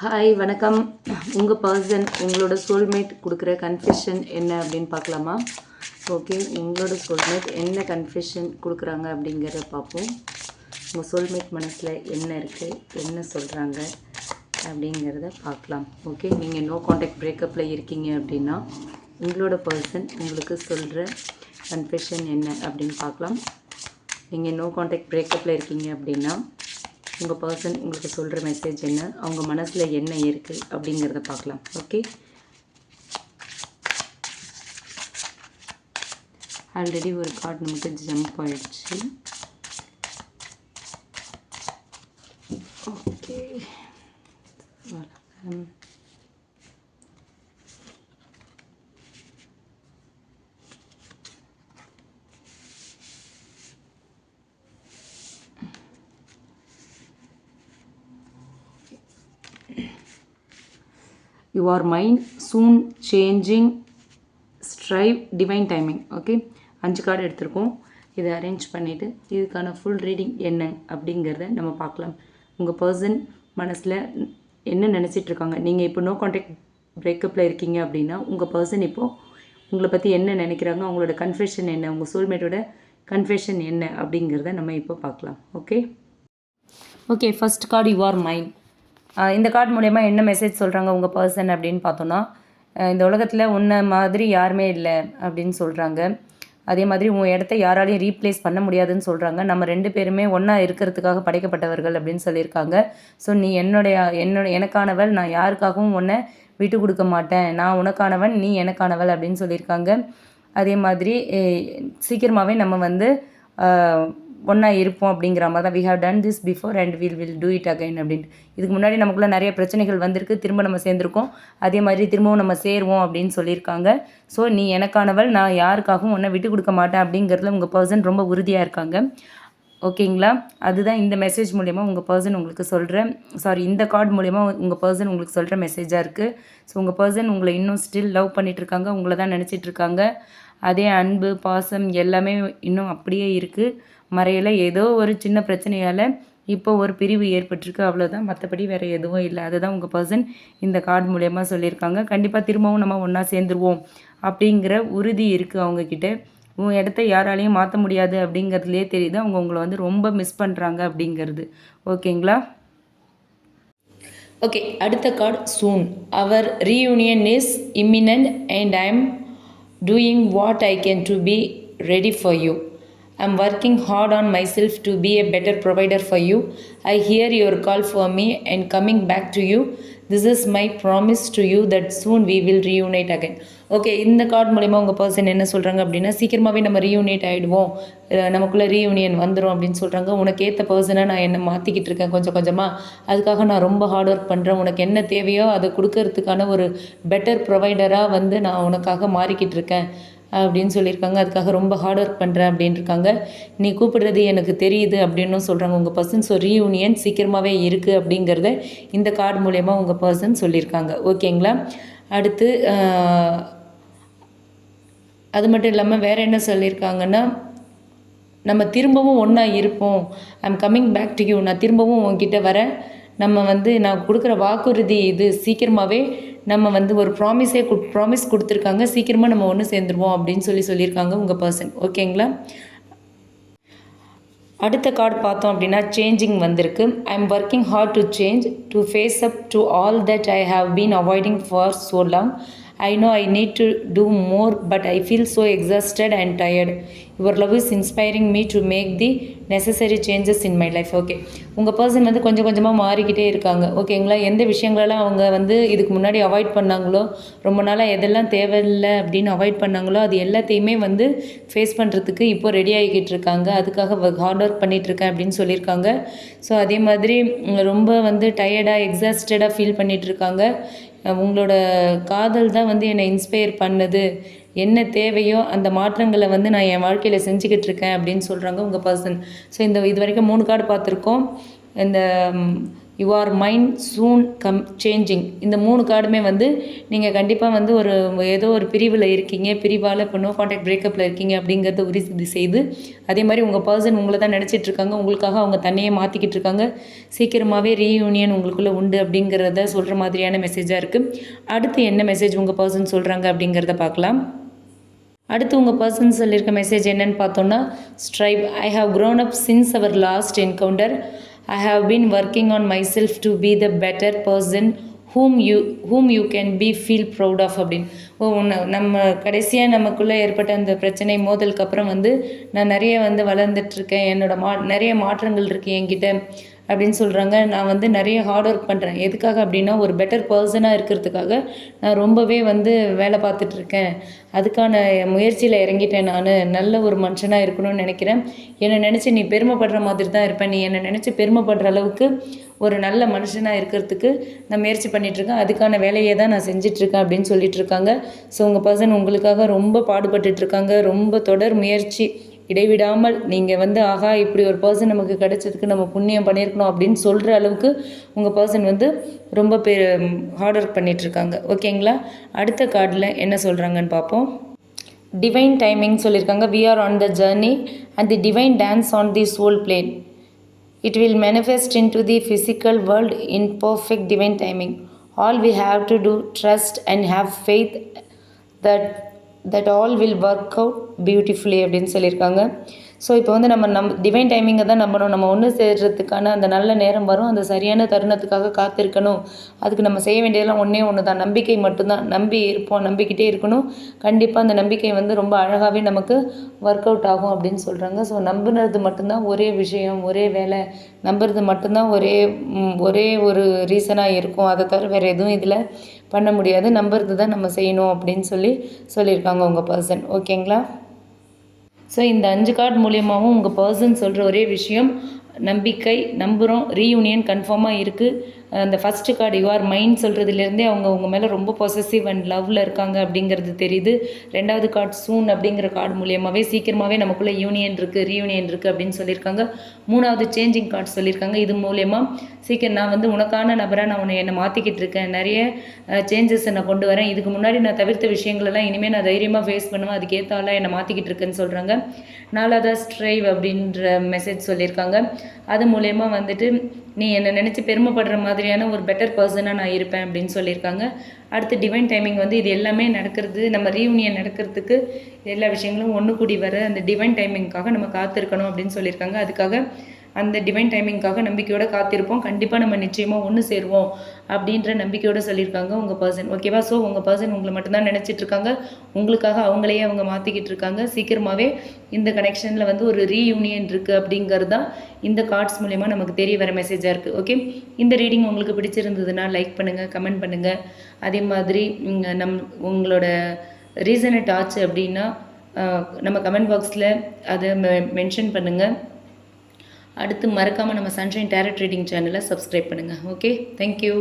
Hi வணக்கம். உங்கள் person உங்களோட சோல்மேட் கொடுக்குற கன்ஃபெஷன் என்ன அப்படின்னு பார்க்கலாமா? ஓகே உங்களோட சோல்மேட் என்ன கன்ஃபெஷன் கொடுக்குறாங்க அப்படிங்கிறத பார்ப்போம். உங்கள் சோல்மேட் மனசில் என்ன இருக்குது என்ன சொல்கிறாங்க அப்படிங்கிறத பார்க்கலாம். ஓகே நீங்கள் நோ காண்டாக்ட் பிரேக்கப்பில் இருக்கீங்க அப்படின்னா உங்களோட பர்சன் உங்களுக்கு சொல்கிற கன்ஃபெஷன் என்ன அப்படின்னு பார்க்கலாம். நீங்கள் நோ காண்டாக்ட் பிரேக்கப்பில் இருக்கீங்க அப்படின்னா உங்கள் பர்சன் உங்களுக்கு சொல்கிற மெசேஜ் என்ன? அவங்க மனசில் என்ன இருக்குது அப்படிங்கிறத பார்க்கலாம். ஓகே ஆல்ரெடி ஒரு கார்டு நமக்கு ஜம்ப் ஆயிடுச்சு. Okay your mind soon changing strive divine timing okay அஞ்சு கார்டு எடுத்திருக்கோம். இதை அரேஞ்ச் பண்ணிவிட்டு இதுக்கான ஃபுல் ரீடிங் என்ன அப்படிங்கிறத நம்ம பார்க்கலாம். உங்கள் பர்சன் மனசில் என்ன நினச்சிட்ருக்காங்க நீங்கள் இப்போ நோ காண்டாக்ட் பிரேக்கப்பில் இருக்கீங்க அப்படின்னா உங்கள் பர்சன் இப்போது உங்களை பற்றி என்ன நினைக்கிறாங்க? அவங்களோட கன்ஃபெஷன் என்ன? உங்கள் சோல்மேட்டோட கன்ஃபெஷன் என்ன அப்படிங்கிறத நம்ம இப்போ பார்க்கலாம் okay okay first card your mind இந்த கார்டு மூலயமா என்ன மெசேஜ் சொல்கிறாங்க உங்கள் பர்சன் அப்படின்னு பார்த்தோன்னா இந்த உலகத்தில் உன்னை மாதிரி யாருமே இல்லை அப்படின்னு சொல்கிறாங்க அதே மாதிரி உன் இடத்த யாராலையும் ரீப்ளேஸ் பண்ண முடியாதுன்னு சொல்கிறாங்க நம்ம ரெண்டு பேருமே ஒன்றா இருக்கிறதுக்காக படைக்கப்பட்டவர்கள் அப்படின்னு சொல்லியிருக்காங்க. ஸோ நீ என்னுடைய என்னோட எனக்கானவள் நான் யாருக்காகவும் உன்னை விட்டு கொடுக்க மாட்டேன். நான் உனக்கானவன் நீ எனக்கானவள் அப்படின்னு சொல்லியிருக்காங்க. அதே மாதிரி சீக்கிரமாகவே நம்ம வந்து ஒன்றா இருப்போம் அப்படிங்கிற மாதிரி தான். We have done this before and will will do it again அப்படின்ட்டு. இதுக்கு முன்னாடி நமக்குள்ள நிறைய பிரச்சனைகள் வந்திருக்கு. திரும்ப நம்ம சேர்ந்துருக்கோம். அதே மாதிரி திரும்பவும் நம்ம சேருவோம் அப்படின்னு சொல்லியிருக்காங்க. ஸோ நீ எனக்கானவள் நான் யாருக்காகவும் ஒன்றை விட்டு கொடுக்க மாட்டேன் அப்படிங்கிறதுல உங்கள் பர்சன் ரொம்ப உறுதியாக இருக்காங்க. ஓகேங்களா? அதுதான் இந்த மெசேஜ் மூலயமா உங்கள் பர்சன் உங்களுக்கு சொல்கிற சாரி இந்த கார்டு மூலயமா உங்கள் பர்சன் உங்களுக்கு சொல்கிற மெசேஜாக இருக்குது ஸோ உங்கள் பர்சன் உங்களை இன்னும் ஸ்டில் லவ் பண்ணிகிட்ருக்காங்க உங்களை தான் நினச்சிட்ருக்காங்க அதே அன்பு பாசம் எல்லாமே இன்னும் அப்படியே இருக்குது மறையில் ஏதோ ஒரு சின்ன பிரச்சனையால் இப்போ ஒரு பிரிவு ஏற்பட்டிருக்கு. அவ்வளோதான் மற்றபடி வேறு எதுவும் இல்லை. அதுதான் உங்கள் பர்சன் இந்த கார்டு மூலயமா சொல்லியிருக்காங்க. கண்டிப்பாக திரும்பவும் நம்ம ஒன்றா சேர்ந்துருவோம். அப்படிங்கிற உறுதி இருக்குது அவங்கக்கிட்ட உன் இடத்த யாராலையும் மாற்ற முடியாது அப்படிங்கிறதுலே தெரியுது. அவங்க உங்களை வந்து ரொம்ப மிஸ் பண்ணுறாங்க அப்படிங்கிறது. ஓகேங்களா ஓகே அடுத்த card soon our reunion is imminent and I am doing what I can to be ready for you I am working hard on my self to be a better provider for you I hear your call for me and coming back to you this is my promise to you that soon we will reunite again okay இந்த card மூலிமா உங்கள் person என்ன சொல்கிறாங்க அப்படின்னா சீக்கிரமாகவே நம்ம reunite ஆகிடுவோம் நமக்குள்ளே ரீயூனியன் வந்துடும் அப்படின்னு சொல்கிறாங்க உனக்கு ஏற்ற பர்சனை நான் என்ன மாற்றிக்கிட்டு இருக்கேன் கொஞ்சம் கொஞ்சமாக அதுக்காக நான் ரொம்ப ஹார்ட் ஒர்க் பண்ணுறேன் உனக்கு என்ன தேவையோ அதை கொடுக்கறதுக்கான ஒரு பெட்டர் ப்ரொவைடராக வந்து நான் உனக்காக மாறிக்கிட்டு இருக்கேன். அப்படின்னு சொல்லியிருக்காங்க. அதுக்காக ரொம்ப ஹார்ட் ஒர்க் பண்ணுறேன் அப்படின்னு இருக்காங்க நீ கூப்பிடுறது எனக்கு தெரியுது அப்படின்னு சொல்கிறாங்க உங்கள் பர்சன் ஸோ ரீயூனியன் சீக்கிரமாகவே இருக்குது அப்படிங்கிறத இந்த கார்டு மூலயமா உங்கள் பர்சன் சொல்லியிருக்காங்க. ஓகேங்களா? அடுத்து அது மட்டும் இல்லாமல் வேறு என்ன சொல்லியிருக்காங்கன்னா நம்ம திரும்பவும் ஒன்றா இருப்போம். I am coming back to you நான் திரும்பவும் உங்ககிட்ட வரேன். நம்ம வந்து நான் கொடுக்குற வாக்குறுதி இது சீக்கிரமாகவே நம்ம வந்து ஒரு ப்ராமிஸே ப்ராமிஸ் கொடுத்துருக்காங்க. சீக்கிரமாக நம்ம ஒன்று சேர்ந்துருவோம் அப்படின்னு சொல்லி சொல்லியிருக்காங்க உங்கள் பர்சன் ஓகேங்களா அடுத்த கார்டு பார்த்தோம் அப்படின்னா சேஞ்சிங் வந்திருக்கு. I am working hard to change to face up to all that I have been avoiding for so long I know I need to do more but I feel so exhausted and tired your love is inspiring me to make the necessary changes in my life okay உங்கள் person வந்து கொஞ்சம் கொஞ்சமாக மாறிக்கிட்டே இருக்காங்க. ஓகேங்களா? எந்த விஷயங்களெல்லாம் அவங்க வந்து இதுக்கு முன்னாடி அவாய்ட் பண்ணாங்களோ ரொம்ப நாளாக எதெல்லாம் தேவையில்லை அப்படின்னு அவாய்ட் பண்ணாங்களோ அது எல்லாத்தையுமே வந்து ஃபேஸ் பண்ணுறதுக்கு இப்போ ரெடி ஆகிக்கிட்டு இருக்காங்க. அதுக்காக ஹார்ட் ஒர்க் பண்ணிகிட்ருக்கேன் அப்படின்னு சொல்லியிருக்காங்க. ஸோ அதே மாதிரி ரொம்ப வந்து டயர்டாக எக்ஸாஸ்டடாக ஃபீல் பண்ணிகிட்ருக்காங்க உங்களோட காதல் தான் வந்து என்னை இன்ஸ்பயர் பண்ணுது. என்ன தேவையோ அந்த மாற்றங்களை வந்து நான் என் வாழ்க்கையில் செஞ்சுக்கிட்டு இருக்கேன் அப்படின்னு சொல்கிறாங்க உங்கள் பர்சன் ஸோ இந்த இது வரைக்கும் மூணு கார்டு பார்த்துருக்கோம். இந்த your mind soon come changing இந்த மூணு கார்டுமே வந்து நீங்கள் கண்டிப்பாக வந்து ஒரு ஏதோ ஒரு பிரிவில் இருக்கீங்க பிரிவால் இப்போ நோ கான்டாக்ட் பிரேக்கப்பில் இருக்கீங்க அப்படிங்கிறத உறுதி செய்து அதே மாதிரி உங்கள் பர்சன் உங்களை தான் நினச்சிட்டு இருக்காங்க. உங்களுக்காக அவங்க தன்னையே மாற்றிக்கிட்டு இருக்காங்க. சீக்கிரமாகவே ரீயூனியன் உங்களுக்குள்ளே உண்டு அப்படிங்கிறத சொல்கிற மாதிரியான மெசேஜாக இருக்குது அடுத்து என்ன மெசேஜ் உங்கள் பர்சன் சொல்கிறாங்க அப்படிங்கிறத பார்க்கலாம். அடுத்து உங்கள் பர்சன் சொல்லியிருக்க மெசேஜ் என்னன்னு பார்த்தோன்னா stripe I have grown up since our last encounter I have been working on my self to be the better person whom you whom you can be feel proud of அப்படின்னு ஓ நம்ம கடைசியாக நமக்குள்ளே ஏற்பட்ட அந்த பிரச்சனை மோதலுக்கு அப்புறம் வந்து நான் நிறைய வந்து வளர்ந்துட்டுருக்கேன். என்னோட மா நிறைய மாற்றங்கள் இருக்குது என்கிட்ட அப்படின்னு சொல்கிறாங்க நான் வந்து நிறைய ஹார்ட் ஒர்க் பண்ணுறேன் எதுக்காக அப்படின்னா ஒரு பெட்டர் பர்சனாக இருக்கிறதுக்காக நான் ரொம்பவே வந்து வேலை பார்த்துட்ருக்கேன் அதுக்கான முயற்சியில் இறங்கிட்டேன் நான். நல்ல ஒரு மனுஷனாக இருக்கணும்னு நினைக்கிறேன். என்னை நினச்சி நீ பெருமைப்படுற மாதிரி தான் இருப்பேன் நீ என்னை நினச்சி பெருமைப்படுற அளவுக்கு ஒரு நல்ல மனுஷனாக இருக்கிறதுக்கு நான் முயற்சி பண்ணிகிட்ருக்கேன் அதுக்கான வேலையை தான் நான் செஞ்சிட்ருக்கேன் அப்படின்னு சொல்லிட்டு இருக்காங்க ஸோ உங்கள் பர்சன் உங்களுக்காக ரொம்ப பாடுபட்டுட்ருக்காங்க. ரொம்ப தொடர் முயற்சி. இடைவிடாமல் நீங்கள் வந்து ஆகா இப்படி ஒரு பர்சன் நமக்கு கிடைச்சதுக்கு நம்ம புண்ணியம் பண்ணியிருக்கணும் அப்படின்னு சொல்கிற அளவுக்கு உங்கள் பர்சன் வந்து ரொம்ப பே ஹார்ட் ஒர்க் பண்ணிகிட்ருக்காங்க ஓகேங்களா அடுத்த கார்டில் என்ன சொல்கிறாங்கன்னு பார்ப்போம் டிவைன் டைமிங் சொல்லியிருக்காங்க we are on the journey and the divine dance on the soul plane it will manifest into the physical world in perfect divine timing All we have to do trust and have faith that that all will work out beautifully அப்படின்னு சொல்லியிருக்காங்க so இப்போ வந்து நம்ம நம் divine டைமிங்கை தான் நம்பணும். நம்ம ஒன்று சேர்றதுக்கான அந்த நல்ல நேரம் வரும். அந்த சரியான தருணத்துக்காக காத்திருக்கணும். அதுக்கு நம்ம செய்ய வேண்டியதெல்லாம் ஒன்றே ஒன்று தான் நம்பிக்கை மட்டும்தான். நம்பி இருப்போம். நம்பிக்கிட்டே இருக்கணும். கண்டிப்பாக அந்த நம்பிக்கை வந்து ரொம்ப அழகாகவே நமக்கு ஒர்க் அவுட் ஆகும் அப்படின்னு சொல்கிறாங்க ஸோ நம்புனது மட்டும்தான் ஒரே விஷயம் ஒரே வேலை. நம்புறது மட்டும்தான் ஒரே ஒரே ஒரு ரீசனாக இருக்கும். அதை தவிர வேறு எதுவும் இதில் பண்ண முடியாது. நம்புறது தான் நம்ம செய்யணும் அப்படின்னு சொல்லி சொல்லியிருக்காங்க உங்கள் பர்சன் ஓகேங்களா ஸோ இந்த அஞ்சு கார்டு மூலியமாகவும் உங்கள் பர்சன் சொல்கிற ஒரே விஷயம் நம்பிக்கை நம்புகிறோம் ரீயூனியன் கன்ஃபார்மாக இருக்குது அந்த ஃபஸ்ட்டு கார்டு யுவர் மைண்ட் சொல்கிறதுலேருந்தே அவங்க உங்கள் மேலே ரொம்ப பொசசிவ் அண்ட் லவ்வில் இருக்காங்க அப்படிங்கிறது தெரியுது. ரெண்டாவது கார்டு சூன் அப்படிங்கிற கார்டு மூலியமாகவே சீக்கிரமாகவே நமக்குள்ளே யூனியன் இருக்குது ரீயூனியன் இருக்குது அப்படின்னு சொல்லியிருக்காங்க. மூணாவது சேஞ்சிங் கார்டு சொல்லியிருக்காங்க. இது மூலயமா சீக்கிரம் நான் வந்து உனக்கான நபராக நான் உன்னை என்னை மாற்றிக்கிட்டு இருக்கேன். நிறைய சேஞ்சஸை நான் கொண்டு வரேன். இதுக்கு முன்னாடி நான் தவிர்த்த விஷயங்களெல்லாம் இனிமேல் நான் தைரியமாக ஃபேஸ் பண்ணுவேன். அதுக்கேற்றால என்னை மாற்றிக்கிட்டு இருக்கேன்னு சொல்கிறாங்க நாலாவதாக ஸ்ட்ரைவ் அப்படின்ற மெசேஜ் சொல்லியிருக்காங்க. அது மூலயமா வந்துட்டு நீ என்னை நினச்சி பெருமைப்படுற மாதிரியான ஒரு பெட்டர் பர்சனாக நான் இருப்பேன் அப்படின்னு சொல்லியிருக்காங்க. அடுத்து டிவைன் டைமிங் வந்து இது எல்லாமே நடக்கிறது நம்ம ரீயூனியன் நடக்கிறதுக்கு எல்லா விஷயங்களும் ஒன்று கூடி வர அந்த டிவைன் டைமிங்க்காக நம்ம காத்திருக்கணும் அப்படின்னு சொல்லியிருக்காங்க. அதுக்காக அந்த டிவைன் டைமிங்காக நம்பிக்கையோட காத்திருப்போம். கண்டிப்பாக நம்ம நிச்சயமாக ஒன்று சேருவோம் அப்படின்ற நம்பிக்கையோட சொல்லியிருக்காங்க உங்கள் பர்சன் ஓகேவா ஸோ உங்கள் பர்சன் உங்களை மட்டும்தான் நினச்சிட்டு இருக்காங்க. உங்களுக்காக அவங்களையே அவங்க மாற்றிக்கிட்டு இருக்காங்க. சீக்கிரமாகவே இந்த கனெக்ஷனில் வந்து ஒரு ரீயூனியன் இருக்குது அப்படிங்கிறது தான் இந்த கார்ட்ஸ் மூலயமா நமக்கு தெரிய வர மெசேஜாக இருக்குது ஓகே இந்த ரீடிங் உங்களுக்கு பிடிச்சிருந்ததுன்னா லைக் பண்ணுங்கள் கமெண்ட் பண்ணுங்கள் அதே மாதிரி நம் உங்களோட ரீசனட் ஆச்சு அப்படின்னா நம்ம கமெண்ட் பாக்ஸில் அதை மென்ஷன் பண்ணுங்கள் அடுத்து மறக்காமல் நம்ம சன்ஷைன் டேரட் ரீடிங் சேனலை சப்ஸ்கிரைப் பண்ணுங்கள் ஓகே தேங்க்யூ